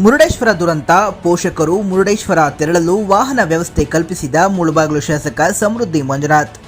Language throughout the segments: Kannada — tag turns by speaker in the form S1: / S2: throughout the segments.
S1: ಮುರುಡೇಶ್ವರ ದುರಂತ. ಪೋಷಕರು ಮುರುಡೇಶ್ವರ ತೆರಳಲು ವಾಹನ ವ್ಯವಸ್ಥೆ ಕಲ್ಪಿಸಿದ ಮುಳುಬಾಗಿಲು ಶಾಸಕ ಸಮೃದ್ಧಿ ಮಂಜುನಾಥ್.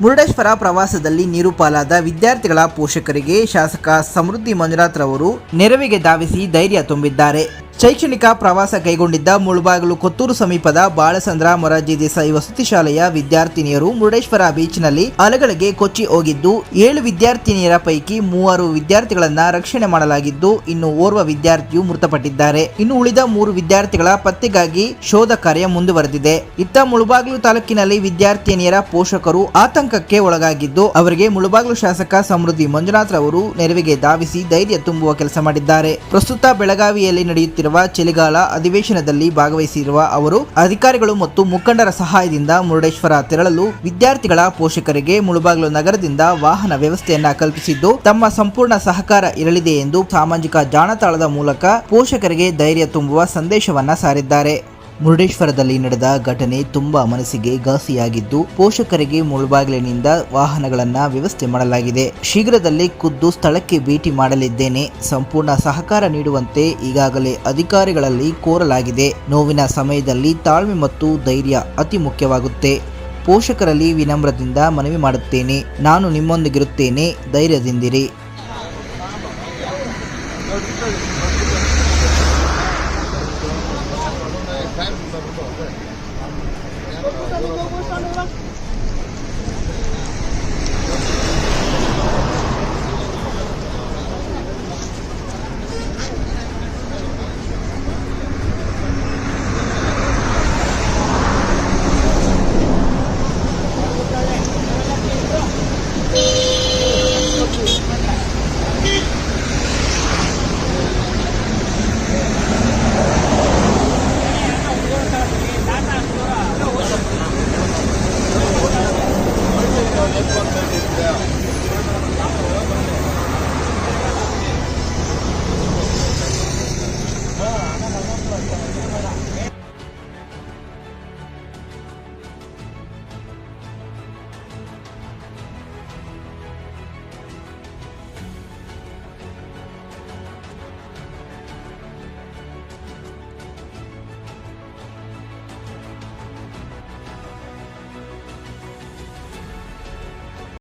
S1: ಮುರುಡೇಶ್ವರ ಪ್ರವಾಸದಲ್ಲಿ ನೀರುಪಾಲಾದ ವಿದ್ಯಾರ್ಥಿಗಳ ಪೋಷಕರಿಗೆ ಶಾಸಕ ಸಮೃದ್ಧಿ ಮಂಜುನಾಥ್ ರವರು ನೆರವಿಗೆ ಧಾವಿಸಿ ಧೈರ್ಯ ತುಂಬಿದ್ದಾರೆ. ಶೈಕ್ಷಣಿಕ ಪ್ರವಾಸ ಕೈಗೊಂಡಿದ್ದ ಮುಳಬಾಗಲು ಕೊತ್ತೂರು ಸಮೀಪದ ಬಾಳಸಂದ್ರ ಮೊರಾರ್ಜಿ ದೇಸಾಯಿ ವಸತಿ ಶಾಲೆಯ ವಿದ್ಯಾರ್ಥಿನಿಯರು ಮುರುಡೇಶ್ವರ ಬೀಚ್ನಲ್ಲಿ ಅಲೆಗಳಿಗೆ ಕೊಚ್ಚಿ ಹೋಗಿದ್ದು, ಏಳು ವಿದ್ಯಾರ್ಥಿನಿಯರ ಪೈಕಿ ಮೂವರು ವಿದ್ಯಾರ್ಥಿಗಳನ್ನ ರಕ್ಷಣೆ ಮಾಡಲಾಗಿದ್ದು, ಇನ್ನು ಓರ್ವ ವಿದ್ಯಾರ್ಥಿಯು ಮೃತಪಟ್ಟಿದ್ದಾರೆ. ಇನ್ನು ಉಳಿದ ಮೂರು ವಿದ್ಯಾರ್ಥಿಗಳ ಪತ್ತೆಗಾಗಿ ಶೋಧ ಕಾರ್ಯ ಮುಂದುವರೆದಿದೆ. ಇತ್ತ ಮುಳುಬಾಗಿಲು ತಾಲೂಕಿನಲ್ಲಿ ವಿದ್ಯಾರ್ಥಿನಿಯರ ಪೋಷಕರು ಆತಂಕಕ್ಕೆ ಒಳಗಾಗಿದ್ದು, ಅವರಿಗೆ ಮುಳುಬಾಗಿಲು ಶಾಸಕ ಸಮೃದ್ಧಿ ಮಂಜುನಾಥ್ ರವರು ನೆರವಿಗೆ ಧಾವಿಸಿ ಧೈರ್ಯ ತುಂಬುವ ಕೆಲಸ ಮಾಡಿದ್ದಾರೆ. ಪ್ರಸ್ತುತ ಬೆಳಗಾವಿಯಲ್ಲಿ ನಡೆಯುತ್ತಿರುವ ಚಳಿಗಾಲ ಅಧಿವೇಶನದಲ್ಲಿ ಭಾಗವಹಿಸಿರುವ ಅವರು, ಅಧಿಕಾರಿಗಳು ಮತ್ತು ಮುಖಂಡರ ಸಹಾಯದಿಂದ ಮುರುಡೇಶ್ವರ ತೆರಳಲು ವಿದ್ಯಾರ್ಥಿಗಳ ಪೋಷಕರಿಗೆ ಮುಳುಬಾಗಿಲು ನಗರದಿಂದ ವಾಹನ ವ್ಯವಸ್ಥೆಯನ್ನ ಕಲ್ಪಿಸಿದ್ದು, ತಮ್ಮ ಸಂಪೂರ್ಣ ಸಹಕಾರ ಇರಲಿದೆ ಎಂದು ಸಾಮಾಜಿಕ ಜಾಣತಾಳದ ಮೂಲಕ ಪೋಷಕರಿಗೆ ಧೈರ್ಯ ತುಂಬುವ ಸಂದೇಶವನ್ನ ಸಾರಿದ್ದಾರೆ. ಮುರುಡೇಶ್ವರದಲ್ಲಿ ನಡೆದ ಘಟನೆ ತುಂಬಾ ಮನಸ್ಸಿಗೆ ಘಾಸಿಯಾಗಿದ್ದು, ಪೋಷಕರಿಗೆ ಮುಳುಬಾಗಿಲಿನಿಂದ ವಾಹನಗಳನ್ನ ವ್ಯವಸ್ಥೆ ಮಾಡಲಾಗಿದೆ. ಶೀಘ್ರದಲ್ಲೇ ಖುದ್ದು ಸ್ಥಳಕ್ಕೆ ಭೇಟಿ ಮಾಡಲಿದ್ದೇನೆ. ಸಂಪೂರ್ಣ ಸಹಕಾರ ನೀಡುವಂತೆ ಈಗಾಗಲೇ ಅಧಿಕಾರಿಗಳಲ್ಲಿ ಕೋರಲಾಗಿದೆ. ನೋವಿನ ಸಮಯದಲ್ಲಿ ತಾಳ್ಮೆ ಮತ್ತು ಧೈರ್ಯ ಅತಿ ಮುಖ್ಯವಾಗುತ್ತೆ. ಪೋಷಕರಲ್ಲಿ ವಿನಮ್ರದಿಂದ ಮನವಿ ಮಾಡುತ್ತೇನೆ. ನಾನು ನಿಮ್ಮೊಂದಿಗಿರುತ್ತೇನೆ. ಧೈರ್ಯದಿಂದಿರಿ. Bisa dibobol.